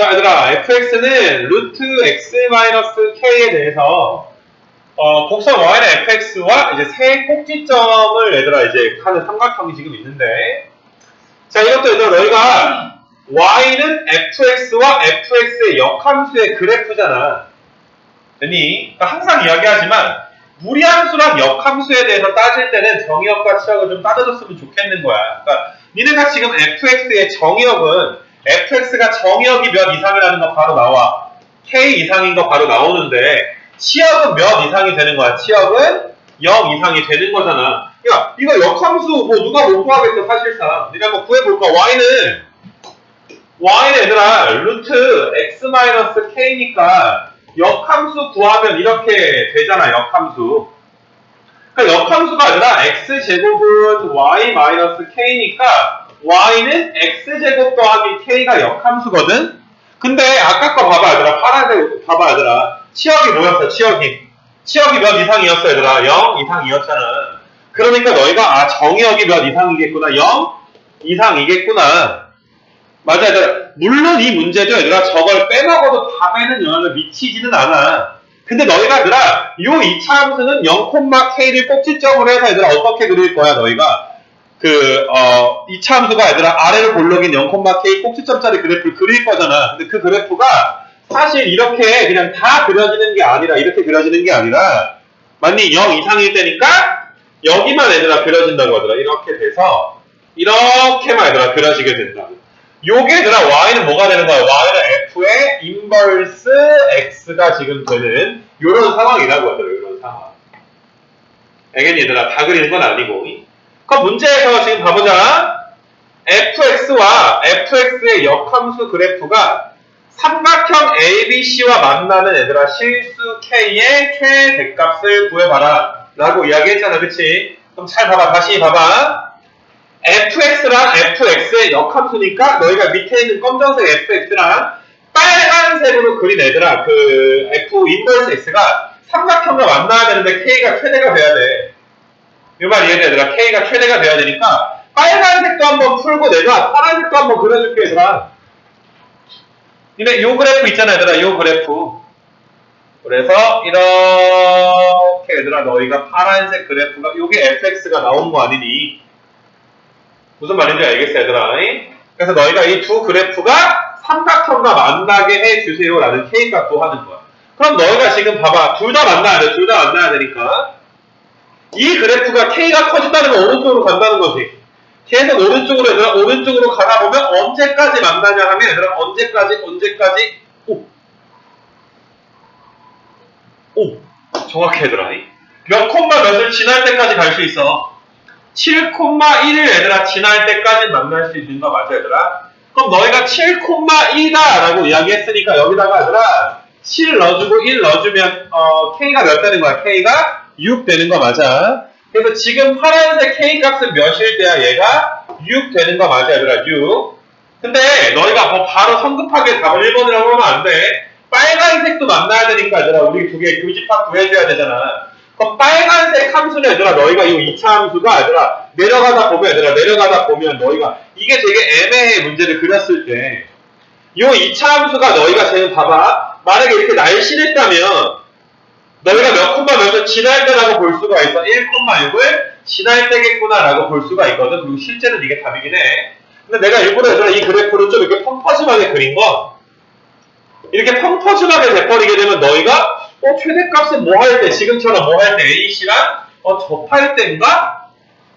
자, 얘들아, fx는 루트 x 마이너스 k에 대해서 어, 곡선 y는 fx와 이제 세 꼭지점을 얘들아 이제 하는 삼각형이 지금 있는데 자, 이것도 얘들아 너희가 y는 fx와 fx의 역함수의 그래프잖아. 아니, 그러니까 항상 이야기하지만 무리함수랑 역함수에 대해서 따질 때는 정의역과 치역을 좀 따져줬으면 좋겠는 거야. 그러니까 니네가 지금 fx의 정의역은 fx가 정의역이 몇 이상이라는 거 바로 나와. k 이상인 거 바로 나오는데 치역은 몇 이상이 되는 거야. 치역은 0 이상이 되는 거잖아. 야, 이거 역함수 뭐 누가 못 구하겠어 사실상. 니네 한번 구해볼까? y는 y는 얘들아 루트 x 마이너스 k니까 역함수 구하면 이렇게 되잖아 역함수 그러니까 역함수가 아니라 x제곱은 y 마이너스 k니까 y는 x제곱 더하기 k가 역함수거든? 근데 아까 거 봐봐 얘들아. 파란색 봐봐 얘들아. 치역이 뭐였어 치역이? 치역이 몇 이상이었어 얘들아? 0 이상이었잖아. 그러니까 너희가 아 정의역이 몇 이상이겠구나. 0 이상이겠구나. 맞아, 얘들아. 물론 이 문제도 얘들아. 저걸 빼먹어도 답에는 영향을 미치지는 않아. 근데 너희가 얘들아 요 이차 함수는 0,k를 꼭지점으로 해서 얘들아 어떻게 그릴 거야 너희가 그 어, 이차 함수가 얘들아 아래로 볼록인 0,k 꼭지점짜리 그래프를 그릴 거잖아. 근데 그 그래프가 사실 이렇게 그냥 다 그려지는 게 아니라 이렇게 그려지는 게 아니라 만약 0 이상일 때니까 여기만 얘들아 그려진다고 하더라. 이렇게 돼서 이렇게만 얘들아 그려지게 된다고. 요게 얘들아 y는 뭐가 되는 거야? y는 f의 인버스 x가 지금 되는 요런 상황이라고 하더라고요. 요런 상황. 알겠니 얘들아? 다 그리는 건 아니고. 그럼 문제에서 지금 봐보자. fx와 fx의 역함수 그래프가 삼각형 ABC와 만나는 얘들아 실수 K의 최대값을 구해봐라 라고 이야기했잖아 그치? 그럼 잘 봐봐 다시 봐봐 fx랑 fx의 역함수니까 너희가 밑에 있는 검정색 fx랑 빨간색으로 그린 애들아 그 f 인버스 x가 삼각형과 만나야 되는데 k가 최대가 돼야 돼. 이말 이해돼 얘들아 k가 최대가 돼야 되니까 빨간색도 한번 풀고 내가 파란색도 한번 그려줄게 얘들아. 근데 요 그래프 있잖아 얘들아 요 그래프. 그래서 이렇게 얘들아 너희가 파란색 그래프가 요게 fx가 나온 거 아니니? 무슨 말인지 알겠어, 얘들아? 그래서 너희가 이 두 그래프가 삼각형과 만나게 해주세요 라는 K 값도 하는 거야. 그럼 너희가 지금 봐봐. 둘 다 만나야 돼. 둘 다 만나야 되니까. 이 그래프가 K가 커진다는 건 오른쪽으로 간다는 거지. 계속 오른쪽으로 얘들아, 오른쪽으로 가다 보면 언제까지 만나냐 하면 얘들아, 언제까지, 언제까지, 오. 오. 정확해, 얘들아. 몇 콤마 몇을 지날 때까지 갈 수 있어. 7,1을 얘들아 지날 때까지 만날 수 있는 거 맞아 얘들아? 그럼 너희가 7,2다 라고 이야기했으니까 여기다가 얘들아 7 넣어주고 1 넣어주면 어, K가 몇 되는 거야? K가 6 되는 거 맞아? 그래서 지금 파란색 K 값은 몇일 때야 얘가? 6 되는 거 맞아 얘들아 6 근데 너희가 뭐 바로 성급하게 답을 1번이라고 하면 안 돼. 빨간색도 만나야 되니까 얘들아 우리 두 개 교집합 구해줘야 되잖아. 그럼 빨간색 함수는 얘들아 너희가 이 2차 함수가 얘들아 내려가다 보면 얘들아 내려가다 보면 너희가 이게 되게 애매해 문제를 그렸을 때. 이 2차 함수가 너희가 지금 봐봐. 만약에 이렇게 날씬했다면 너희가 몇 몇을 지날 때라고 볼 수가 있어 1,6을 지날 때겠구나 라고 볼 수가 있거든 그리고 실제는 이게 답이긴 해 근데 내가 일부러 얘들아 이 그래프를 좀 이렇게 펑퍼짐하게 그린 건 이렇게 펑퍼짐하게 돼버리게 되면 너희가 어, 최대값은 뭐 할 때, 지금처럼 뭐 할 때, A씨랑 어, 접할 때인가?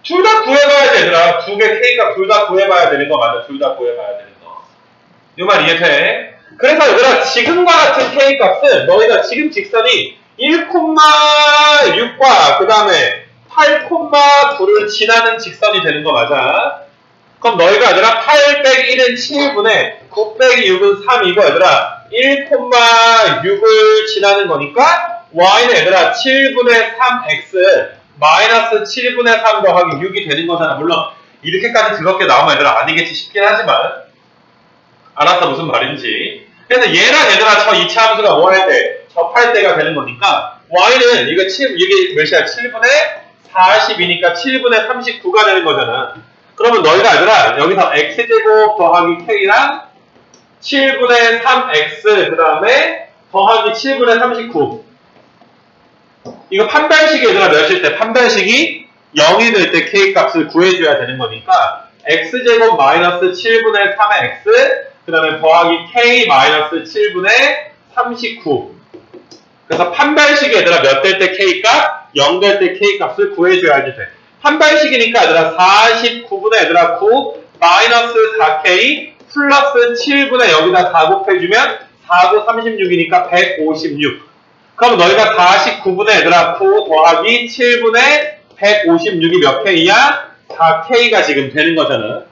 둘 다 구해봐야 되더라. 두 개 K값 둘다 구해봐야 되는 거 맞아. 둘 다 구해봐야 되는 거. 이 말 이해돼? 그래서 얘들아, 지금과 같은 K값은 너희가 지금 직선이 1,6과 그 다음에 8,9를 지나는 직선이 되는 거 맞아. 그럼 너희가 얘들아 8 빼기 1은 7분의 9 빼기 6은 3이고 얘들아 1,6을 지나는 거니까 y는 얘들아 7분의 3x 마이너스 7분의 3 더하기 6이 되는 거잖아. 물론 이렇게까지 드럽게 나오면 얘들아 아니겠지 싶긴 하지만 알았어 무슨 말인지. 그래서 얘랑 얘들아 저 2차 함수가 뭐 할 때? 접할 때가 되는 거니까 y는 이거 7, 이게 몇이야? 7분의 40이니까 7분의 39가 되는 거잖아. 그러면 너희가 얘들아 여기서 x제곱 더하기 k랑 7분의 3x 그 다음에 더하기 7분의 39 이거 판별식이 얘들아 몇일 때. 판별식이 0이 될 때 k 값을 구해줘야 되는 거니까 x제곱 마이너스 7분의 3의 x 그 다음에 더하기 k 마이너스 7분의 39 그래서 판별식이 얘들아 몇 될 때 k 값? 0 될 때 k 값을 구해줘야지 돼 판별식이니까 얘들아 49분의 얘들아 9 마이너스 4k 플러스 7분의 여기다 4 곱해주면 4, 9, 36이니까 156 그럼 너희가 49분의 얘들아 9 더하기 7분의 156이 몇 K야? 4K가 지금 되는 거잖아.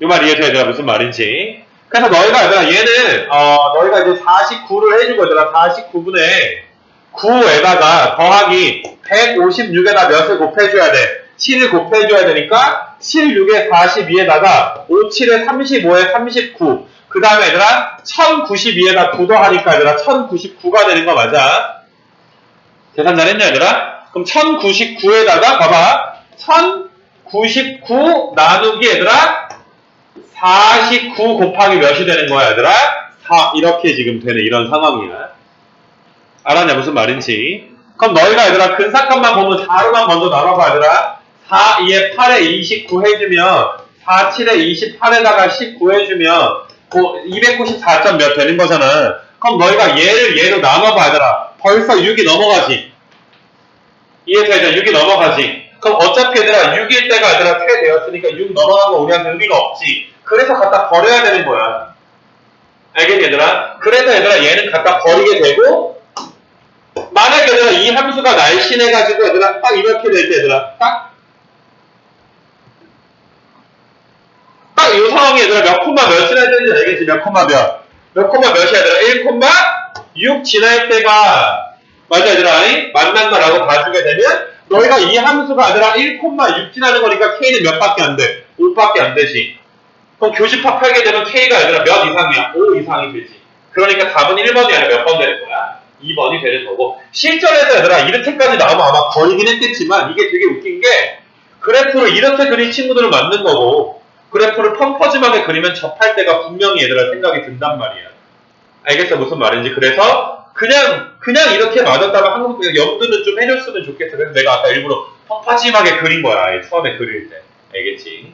이 말 이해돼 얘들아 무슨 말인지. 그래서 너희가 얘들아 얘는 어 너희가 이제 49를 해준 거잖아. 49분의 9에다가 더하기 156에다 몇을 곱해줘야 돼? 7을 곱해줘야 되니까 7, 6에 42에다가 5, 7에 35에 39. 그 다음에 얘들아 1092에다 9 더하니까 얘들아 1099가 되는 거 맞아? 계산 잘했냐 얘들아? 그럼 1099에다가 봐봐 1099 나누기 얘들아 49 곱하기 몇이 되는 거야 얘들아? 4 이렇게 지금 되는 이런 상황이야. 알았냐 무슨 말인지. 그럼 너희가 얘들아 근사값만 보면 4로만 먼저 나눠봐 얘들아. 4, 2에 8에 29 해주면 4, 7에 28에다가 19 해주면 뭐 294점 몇 되는 거잖아. 그럼 너희가 얘를 얘로 나눠봐 얘들아. 벌써 6이 넘어가지. 이해되죠? 6이 넘어가지. 그럼 어차피 얘들아 6일 때가 얘들아 꽤 되었으니까 6 넘어간 거 우리한테 의미가 없지 그래서 갖다 버려야 되는 거야 알겠니 얘들아? 그래서 얘들아 얘는 갖다 버리게 되고 만약 얘들아 이 함수가 날씬해가지고 얘들아 딱 이렇게 될 때 얘들아 딱 딱 이 상황이 얘들아 몇 콤마 몇이나 되는지 알겠지? 몇 콤마 몇? 몇 콤마 몇이야 얘들아? 1 콤마 6 지날 때가 맞아 얘들아? 만난다라고 봐주게 되면 너희가 이 함수가 아니라 1 콤마 6 지나는 거니까 K는 몇 밖에 안 돼? 5밖에 안 되지 그럼 교집합 하게 되면 K가 얘들아 몇 이상이야? 5 이상이 되지 그러니까 답은 1번이 아니라 몇 번 되는 거야? 2번이 되는 거고 실전에서 얘들아 이렇게까지 나오면 아마 버리긴 했겠지만 이게 되게 웃긴 게 그래프를 이렇게 그린 친구들은 맞는 거고 그래프를 펑퍼짐하게 그리면 접할 때가 분명히 얘들아 생각이 든단 말이야. 알겠어 무슨 말인지 그래서 그냥 그냥 이렇게 맞았다가 한국 염두는 좀 해줬으면 좋겠어. 그래서 내가 아까 일부러 펑퍼짐하게 그린 거야. 처음에 그릴 때. 알겠지?